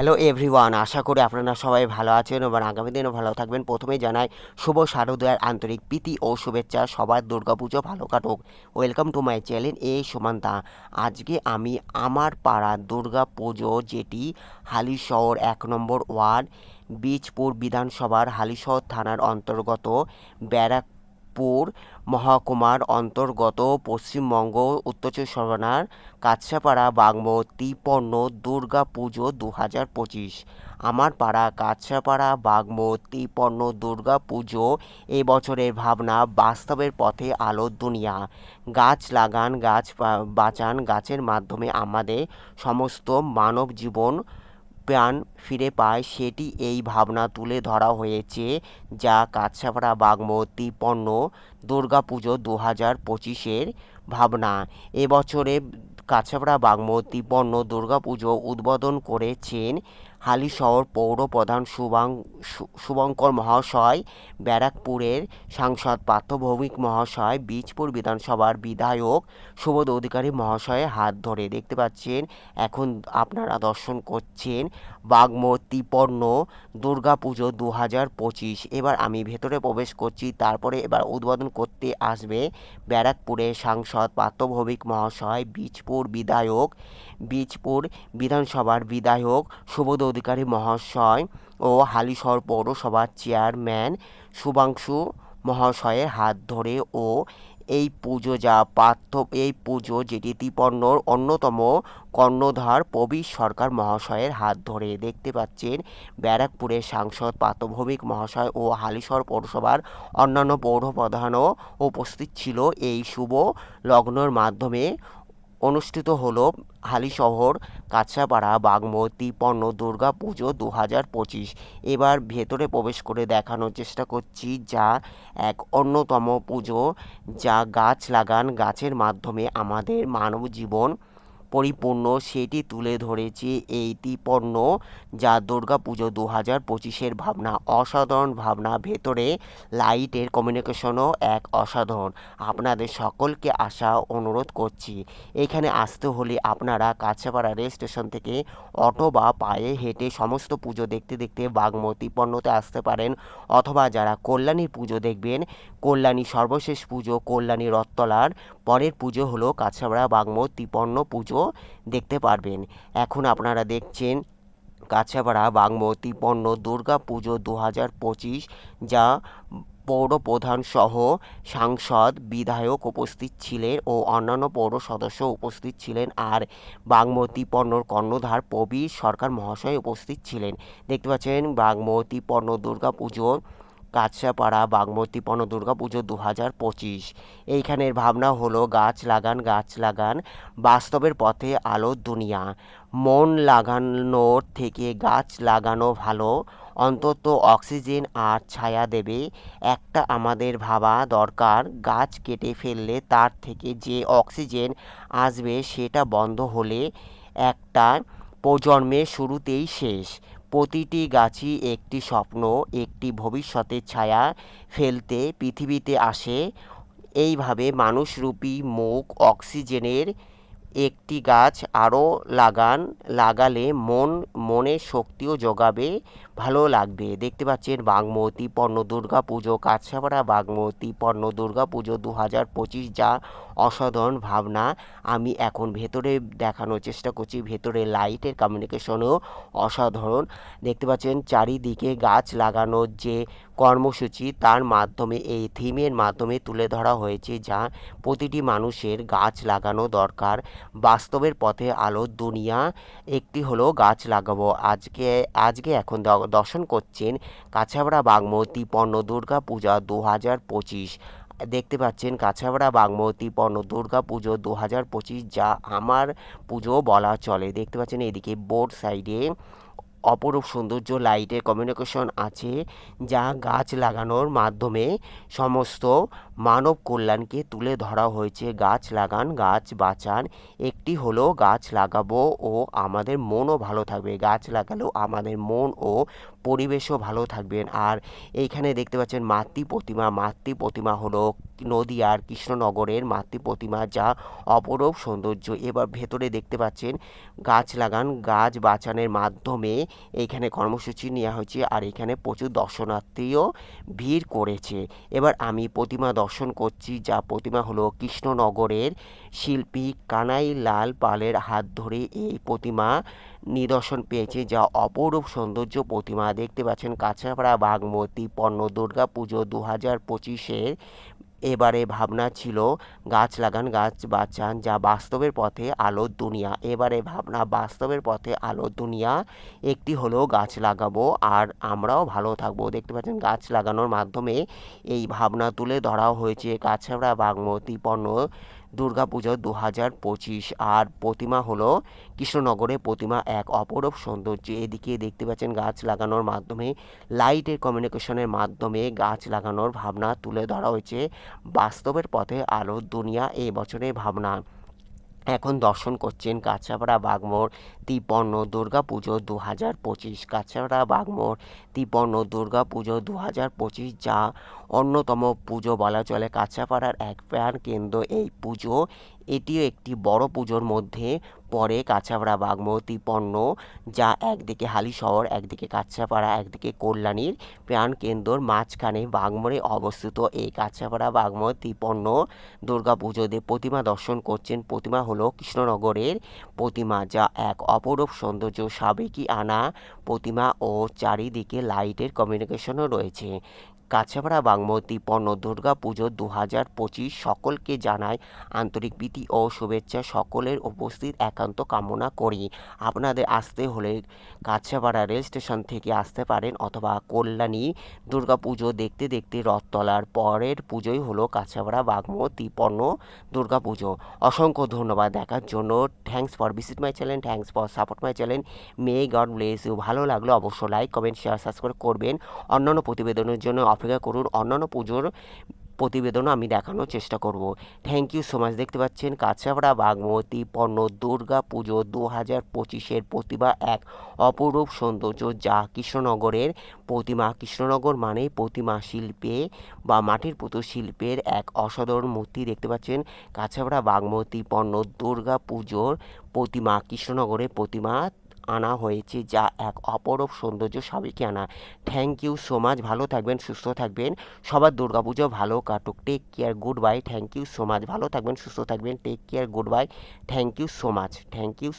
Hello everyone আশা করি আপনারা সবাই ভালো আছেন এবং আগামী দিনও ভালো থাকবেন। প্রথমেই জানাই, শুভ শারদীয়ার আন্তরিক প্রীতি ও শুভেচ্ছা। সবার দুর্গাপুজো ভালো কাটুক। ওয়েলকাম টু মাই চ্যানেল এ সুমান্তা। আজকে আমি আমার পাড়া দুর্গা পুজো যেটি হালিশহর এক নম্বর ওয়ার্ড, বীজপুর বিধানসভার হালিশহর থানার অন্তর্গত ব্যারাকপুর মহকুমার অন্তর্গত পশ্চিমবঙ্গ, উত্তর চব্বিশ পরগনার কাছাপাড়া বাগমতী পণ্য দুর্গা পুজো দু হাজার পঁচিশ। আমার পাড়া কাছাপাড়া বাগমতী পণ্য দুর্গা পুজো এই বছরের ভাবনা বাস্তবের পথে আলোর দুনিয়া। গাছ লাগান, গাছ বাঁচান, গাছের মাধ্যমে আমাদের সমস্ত মানব জীবন প্রাণ ফিরে পায়, সেটি এই ভাবনা তুলে ধরা হয়েছে যা কাছাপাড়া বাগমতী পণ্য দুর্গাপুজো দু হাজার পঁচিশের ভাবনা। এবছরে কাছাপাড়া বাগমতী পণ্য দুর্গাপুজো উদ্বোধন করেছেন হালিশহর পৌর প্রধান শুভঙ্কর মহাশয়, ব্যারাকপুরের সাংসদ পার্থ ভৌমিক মহাশয়, বীজপুর বিধানসভার বিধায়ক, সুবোধ অধিকারী মহাশয়ের হাত ধরে দেখতে পাচ্ছেন, এখন আপনারা দর্শন করছেন বাগমতী পণ্য দুর্গাপুজো দু হাজার পঁচিশ। এবার আমি ভেতরে প্রবেশ করছি, তারপরে এবার উদ্বোধন করতে আসবে ব্যারাকপুরের সাংসদ পার্থ ভৌমিক মহাশয়, বীজপুর বিধায়ক, বীজপুর বিধানসভার বিধায়ক, সুবোধ অধিকারী মহাশয় ও হালিশহর পৌরসভার চেয়ারম্যান শুভাংশু মহাশয়ের হাত ধরে ও এই পুজো যা পার্থ, এই পুজো যেটি তিপন্নর অন্যতম কর্ণধার প্রবীর সরকার মহাশয়ের হাত ধরে দেখতে পাচ্ছেন ব্যারাকপুরের সাংসদ পার্থ ভৌমিক মহাশয় ও হালিশহর পৌরসভার অন্যান্য পৌর প্রধানও উপস্থিত ছিল এই শুভ লগ্নর মাধ্যমে। অনুষ্ঠিত হল হালিশহর কাছাপাড়া, বাগমতী পণ্য দুর্গা পুজো দু হাজার পঁচিশ। এবার ভেতরে প্রবেশ করে দেখানোর চেষ্টা করছি যা এক অন্যতম পুজো, যা গাছ লাগান গাছের মাধ্যমে আমাদের মানব জীবন পরিপূর্ণ, সেটি তুলে ধরেছে এইটি পণ্য যা দুর্গা পুজো দু হাজার পঁচিশের ভাবনা, অসাধারণ ভাবনা ভেতরে লাইটের কমিউনিকেশনও এক অসাধারণ। আপনাদের সকলকে আসা অনুরোধ করছি, এখানে আসতে হলে আপনারা কাছাপাড়া রেল স্টেশন থেকে অটো বা পায়ে হেঁটে সমস্ত পুজো দেখতে দেখতে বাগমতী পণ্যতে আসতে পারেন, অথবা যারা কল্যাণীর পুজো দেখবেন, কল্যাণী সর্বশেষ পুজো, কল্যাণী রথতলার পরের পুজো হলো কাছাপাড়া বাগমতী পণ্য পুজো। দেখতে পারবেন। এখন আপনারা দেখছেন কাছাপাড়া, বাগমতী পণ্য দুর্গা পুজো দু হাজার পঁচিশ, যা পৌর প্রধান সহ সাংসদ, বিধায়ক উপস্থিত ছিলেন ও অন্যান্য পৌর সদস্য উপস্থিত ছিলেন আর বাগমতী পণ্যর কর্ণধার প্রবীর সরকার মহাশয় উপস্থিত ছিলেন। দেখতে পাচ্ছেন বাগমতী পণ্য দুর্গা পুজো কাছাপাড়া, বাগমতী পণ্য দুর্গা পুজো দু হাজার পঁচিশ। এইখানের ভাবনা হলো গাছ লাগান গাছ লাগান, বাস্তবের পথে আলোর দুনিয়া। মন লাগানোর থেকে গাছ লাগানো ভালো, অন্তত অক্সিজেন আর ছায়া দেবে। একটা আমাদের ভাবা দরকার, গাছ কেটে ফেললে তার থেকে যে অক্সিজেন আসবে সেটা বন্ধ হলে একটা প্রজন্মের শুরুতেই শেষ। প্রতিটি গাছই একটি স্বপ্ন, একটি ভবিষ্যতের ছায়া ফেলতে পৃথিবীতে আসে। এইভাবে মানুষরূপী মুখ, অক্সিজেনের একটি গাছ আরও লাগান, লাগালে মন মনে শক্তিও যোগাবে ভালো লাগবে। দেখতে পাচ্ছেন বাগমতী পণ্য দুর্গা পুজো কাছাপাড়া বাগমতী পণ্য দুর্গা পুজো দু হাজার পঁচিশ যা অসাধারণ ভাবনা। আমি এখন ভেতরে দেখানোর চেষ্টা করছি, ভেতরে লাইটের কমিউনিকেশনও অসাধারণ। দেখতে পাচ্ছেন চারিদিকে গাছ লাগানোর যে কর্মসূচি, তার মাধ্যমে, এই থিমের মাধ্যমে তুলে ধরা হয়েছে যা প্রতিটি মানুষের গাছ লাগানো দরকার। বাস্তবের পথে আলোর দুনিয়া, একটি হলো গাছ লাগাবো। আজকে আজকে এখন দর্শন করছেন কাছাবড়া বাগমতী পণ্য দুর্গা পূজা দু হাজার পঁচিশ। দেখতে পাচ্ছেন কাছাবড়া বাগমতী পণ্য দুর্গা পুজো দু হাজার পঁচিশ যা আমার পুজো বলা চলে। দেখতে পাচ্ছেন এদিকে বোর্ড সাইডে অপরূপ সৌন্দর্য লাইটের কমিউনিকেশন আছে যা গাছ লাগানোর মাধ্যমে সমস্ত মানব কল্যাণকে তুলে ধরা হয়েছে। গাছ লাগান, গাছ বাঁচান, একটি হলো গাছ লাগাবো ও আমাদের মনও ভালো থাকবে। গাছ লাগালেও আমাদের মন ও পরিবেশও ভালো থাকবেন আর এইখানে দেখতে পাচ্ছেন মাতৃ প্রতিমা। মাতৃ প্রতিমা হলো নদিয়ার কৃষ্ণনগরের মাতৃ প্রতিমা যা অপরূপ সৌন্দর্য। এবার ভেতরে দেখতে পাচ্ছেন গাছ লাগান। গাছ বাঁচানোর মাধ্যমে এইখানে কর্মসূচি নেওয়া হয়েছে আর এখানে প্রচুর দর্শনার্থীও ভিড় করেছে। এবার আমি প্রতিমা দর্শন করছি, যা প্রতিমা হলো কৃষ্ণনগরের শিল্পী কানাই লাল পালের হাত ধরে এই প্রতিমা নিদর্শন পেয়েছে, যা অপরূপ সৌন্দর্য প্রতিমা। দেখতে পাচ্ছেন কাছাপাড়া বাগমতী, পণ্য দুর্গা পুজো দু হাজার পঁচিশের এবারে ভাবনা ছিল গাছ লাগান, গাছ বাঁচান, যা বাস্তবের পথে আলোর দুনিয়া। এবারে ভাবনা বাস্তবের পথে আলোর দুনিয়া। একটি হলো গাছ লাগাবো আর আমরাও ভালো থাকব। দেখতে পাচ্ছেন, গাছ লাগানোর মাধ্যমে এই ভাবনা তুলে ধরা হয়েছে। কাছাড়া বাগমতি পণ্য দুর্গাপুজো দু হাজার পঁচিশ। আর প্রতিমা হলো কৃষ্ণনগরে প্রতিমা এক অপরূপ সৌন্দর্য। এদিকে দেখতে পাচ্ছেন গাছ লাগানোর মাধ্যমে, লাইটের কমিউনিকেশনের মাধ্যমে গাছ লাগানোর ভাবনা তুলে ধরা হয়েছে। বাস্তবের পথে আলো, দুনিয়া, এই বছরের ভাবনা। এখন দর্শন করছেন কাছাপাড়া বাগমোড় তিপন্ন দুর্গা পুজো দু হাজার পঁচিশ। কাছাপাড়া বাগমোড় তিপন্ন দুর্গা পুজো দু হাজার পঁচিশ যা অন্যতম পুজো বলা চলে। কাছাপাড়ার এক প্রাণ কেন্দ্র এই পুজো। এটিও একটি বড় পুজোর মধ্যে পড়ে কাছাপাড়া বাগমোড় তিপন্ন যা একদিকে হালিশহর একদিকে কাছাপাড়া একদিকে কল্যাণীর প্রাণ কেন্দ্রর মাঝখানে বাগমোড়ে অবস্থিত। এই কাছাপাড়া বাগমোড় তিপন্ন দুর্গা পুজোতে প্রতিমা দর্শন করছেন। প্রতিমা হলো কৃষ্ণনগরের প্রতিমা, যা এক অপরূপ সৌন্দর্য সাবেকি আনা প্রতিমা ও চারিদিকে লাইটের কমিউনিকেশনও রয়েছে। কাছাপাড়া বাগমতী পণ্য দুর্গা পুজো দু হাজার পঁচিশ সকলকে জানায় আন্তরিক প্রীতি ও শুভেচ্ছা। সকলের উপস্থিত একান্ত কামনা করি। আপনাদের আসতে হলে কাছাপাড়া রেল স্টেশন থেকে আসতে পারেন অথবা কল্যাণী দুর্গা পুজো দেখতে দেখতে রথতলার পরের পুজোই হলো কাছাপাড়া বাগমতী পণ্য দুর্গা পুজো। অসংখ্য ধন্যবাদ দেখার জন্য। Thanks for visit my channel thanks for support my channel may God bless ভালো লাগল অবশ্যই লাইক কমেন্ট শেয়ার সাবস্ক্রাইব করবেন। অন্যান্য প্রতিবেদনের জন্য অপেক্ষা করুন, অন্যান্য পুজোর প্রতিবেদনও আমি দেখানোর চেষ্টা করব। থ্যাংক ইউ সো মাচ দেখতে পাচ্ছেন কাছাপাড়া বাগমতী পণ্য দুর্গা পুজো দু হাজার পঁচিশের প্রতিভা এক অপরূপ সৌন্দর্য যা কৃষ্ণনগরের প্রতিমা। কৃষ্ণনগর মানে প্রতিমা শিল্পে বা মাটির পুতুল শিল্পের এক অসাধারণ মূর্তি। দেখতে পাচ্ছেন কাছাপাড়া বাগমতী পণ্য দুর্গা পুজোর প্রতিমা, কৃষ্ণনগরের প্রতিমা আনা হয়েছে যা এক অপরূপ সৌন্দর্য সবাইকে আনা। থ্যাংক ইউ সো মাচ ভালো থাকবেন, সুস্থ থাকবেন। সবার দুর্গাপুজো ভালো কাটুক। Take care good bye thank you so much ভালো থাকবেন, সুস্থ থাকবেন। Take care good bye thank you so much thank you